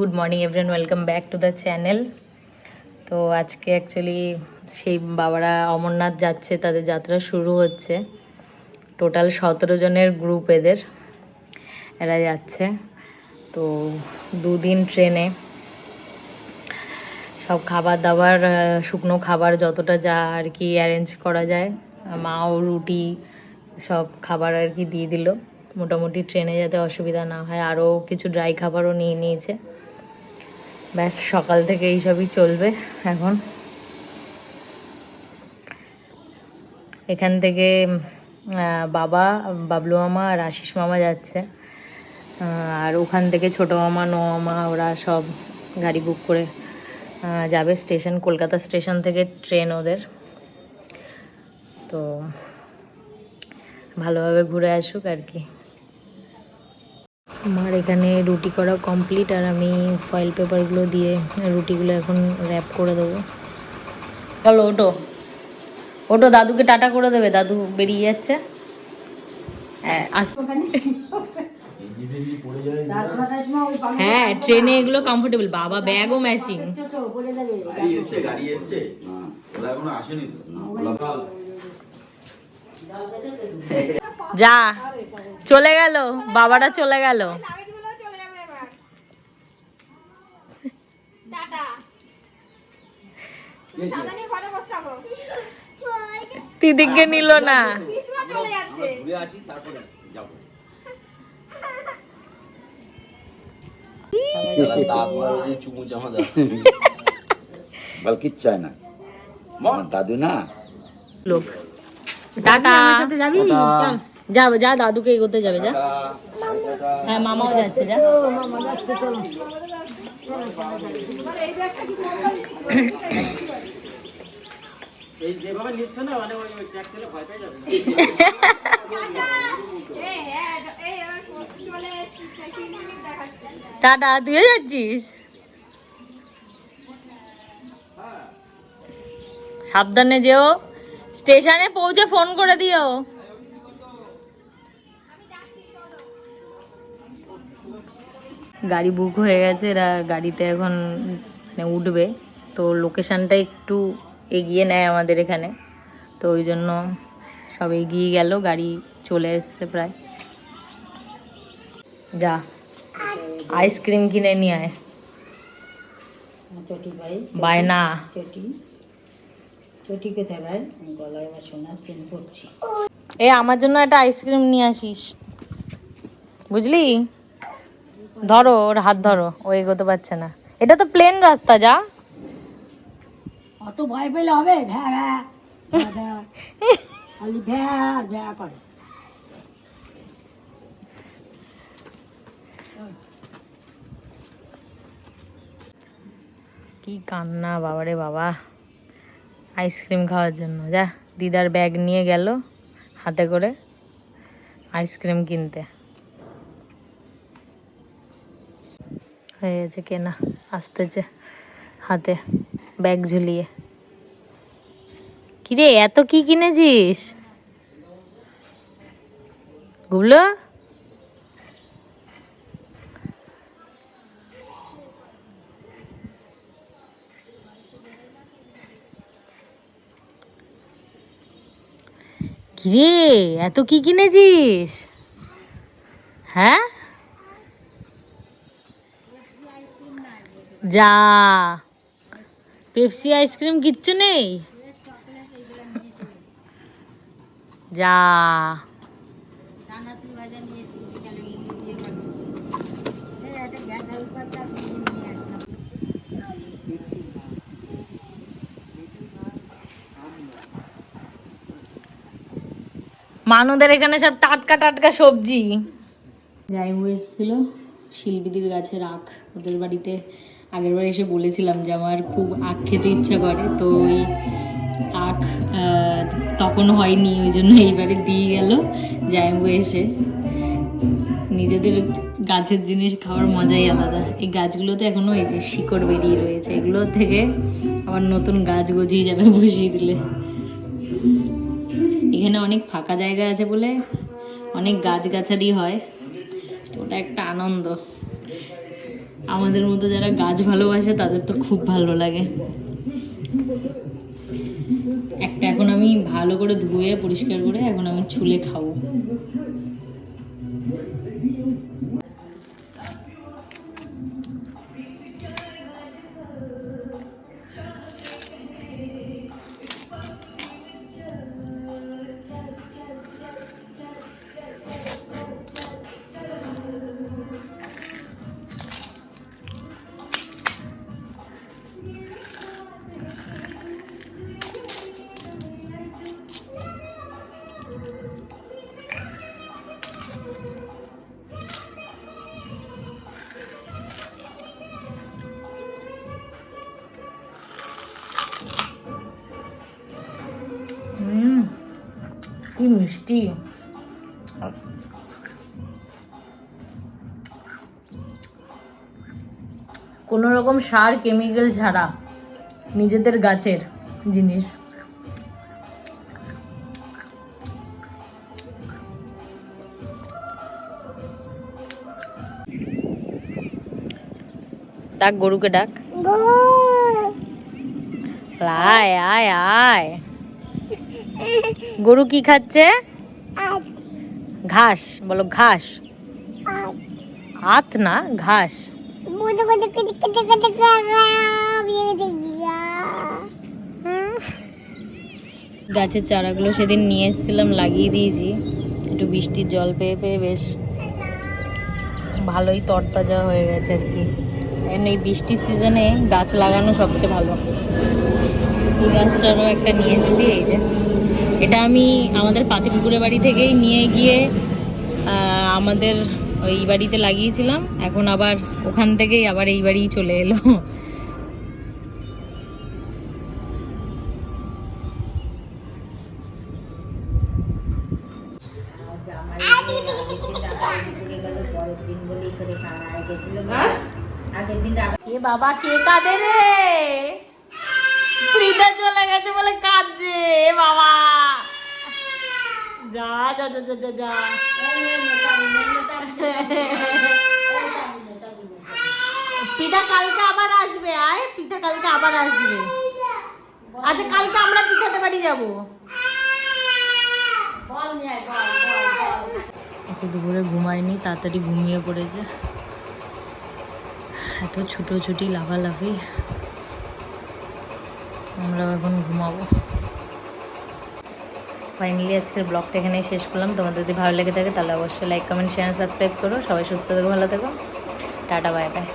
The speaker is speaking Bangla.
Good morning everyone welcome back to the channel তো আজকে অ্যাকচুয়ালি সেই বাবারা অমরনাথ যাচ্ছে, তাদের যাত্রা শুরু হচ্ছে। টোটাল সতেরো জনের গ্রুপ এদের, এরা যাচ্ছে। তো দুদিন ট্রেনে সব খাবার দাবার শুকনো খাবার যতটা যা আর কি অ্যারেঞ্জ করা যায়, মাও, রুটি, সব খাবার আর কি দিয়ে দিল। মোটামুটি ট্রেনে যাতে অসুবিধা না হয়, আরও কিছু ড্রাই খাবারও নিয়ে নিয়েছে। ব্যাস, সকাল থেকে এইসবই চলবে এখন। এখান থেকে বাবা, বাবলু মামা আর আশিস মামা যাচ্ছে। আর ওখান থেকে ছোটো মামা নো মামা, ওরা সব গাড়ি বুক করে যাবে স্টেশন, কলকাতা স্টেশন থেকে ট্রেন ওদের। তো ভালোভাবে ঘুরে আসুক আর কি। আমার এখানে রুটি করা কমপ্লিট আর আমি ফয়েল পেপারগুলো দিয়ে রুটিগুলো এখন র্যাপ করে দেবো। চলো ওটো ওটো দাদুকে টাটা করে দেবে দাদু বেরিয়ে যাচ্ছে। হ্যাঁ আস- হ্যাঁ ট্রেনে এগুলো কমফোর্টেবল বাবা ব্যাগও ম্যাচিং গাড়ি যা চলে গেল বাবারা চলে গেল। দিদিকে নিল না। যাব। বলকি চায় না। দাদু না। লোক। টাটা। যা যা দাদুকে এগোতে যাবে যা। হ্যাঁ মামাও যাচ্ছে যা। টাটা তুইও যাচ্ছিস? সাবধানে যেও। স্টেশনে পৌঁছে ফোন করে দিও। গাড়ি বুক হয়ে গেছে এরা গাড়িতে এখন মানে উঠবে। তো লোকেশানটা একটু এগিয়ে নেয় আমাদের এখানে। তো ওই জন্য সব এগিয়ে গেল গাড়ি চলে এসছে প্রায়। যা আইসক্রিম কিনে নিয়ে আয়। বায়না। এ আমার জন্য একটা আইসক্রিম নিয়ে আসিস। বুঝলি? ধরো ওর হাত ধরো ও এগোতে পারছে না। এটা তো প্লেন রাস্তা যা। অত ভয় পেলে হবে? ভ্যা ভ্যা ভ্যা ভ্যা। খালি ভ্যা ভ্যা করে। কি কান্না বাবারে বাবা। আইসক্রিম খাওয়ার জন্য যা। দিদার ব্যাগ নিয়ে গেল হাতে করে আইসক্রিম কিনতে। হয়ে গেছে কেনা, আসতেছে হাতে ব্যাগ ঝুলিয়ে। কিরে, এত কি কিনেছিস? গুবলো? কিরে, এত কি কিনেছিস? হ্যাঁ? যা। পেপসি আইসক্রিম কিচ্ছু নেই? যা। মানুদের এখানে সব টাটকা টাটকা সবজি। যাই এসেছিল শিল্পীদের গাছের রাখ। ওদের বাড়িতে আগের বার এসে বলেছিলাম যে আমার খুব আখ খেতে ইচ্ছা করে, তো ওই আখ তখন হয়নি, ওই জন্য এইবারে দিয়ে গেল জাইবু এসে। নিজেদের গাছের জিনিস খাওয়ার মজাই আলাদা। এই গাছগুলোতে এখনও এই যে শিকড় বেরিয়ে রয়েছে, এগুলো থেকে আবার নতুন গাছ গজিয়ে যাবে বসিয়ে দিলে। এখানে অনেক ফাঁকা জায়গা আছে বলে অনেক গাছগাছালি হয় ওটা একটা আনন্দ। আমাদের মতো যারা গাছ ভালোবাসে, তাদের তো খুব ভালো লাগে। একটা এখন আমি ভালো করে ধুয়ে, পরিষ্কার করে এখন আমি ছুলে খাব। কি মিষ্টি। কোনো রকম সার কেমিক্যাল ছাড়া নিজেদের গাছের জিনিস। ডাক গরুকে ডাক। আয় আয় আয়। গরু কি খাচ্ছে? ঘাস বলো ঘাস। আত। না ঘাস। গাছের চারাগুলো সেদিন নিয়ে এসেছিলাম লাগিয়ে দিয়েছি। একটু বৃষ্টির জল পেয়ে পেয়ে বেশ ভালোই তরতাজা হয়ে গেছে আর কি। এই বৃষ্টির সিজনে গাছ লাগানো সবচেয়ে ভালো। এই গাছটারও একটা নিয়ে এসেছি, এই যে। এটা আমি আমাদের পাতিপুকুরে বাড়ি থেকেই নিয়ে গিয়ে আমাদের ওই বাড়িতে লাগিয়েছিলাম। এখন আবার ওখান থেকেই আবার এই বাড়ি চলে এলো। এ বাবা কে কাঁদে রে? ফ্রিতে চলে গেছে বলে কাঁদছে এ বাবা। যা যা যা যা যা যা। পিঠা কালকে আবার আসবে আয় পিঠা কালকে আবার আসবে। আচ্ছা কালকে আমরা পিঠাতে বাড়ি যাব। আচ্ছা দুপুরে ঘুমায়নি তাড়াতাড়ি ঘুমিয়ে পড়েছে। এত ছুটোছুটি, লাফালাফি। আমরা এখন ঘুমাবো। ফাইনালি আজকের ব্লগটা এখানেই শেষ করলাম। তোমাদের যদি ভালো লেগে থাকে, তাহলে অবশ্যই লাইক কমেন্ট শেয়ার সাবস্ক্রাইব করো। সবাই সুস্থ থেকো, ভালো থাকো। Tata bye bye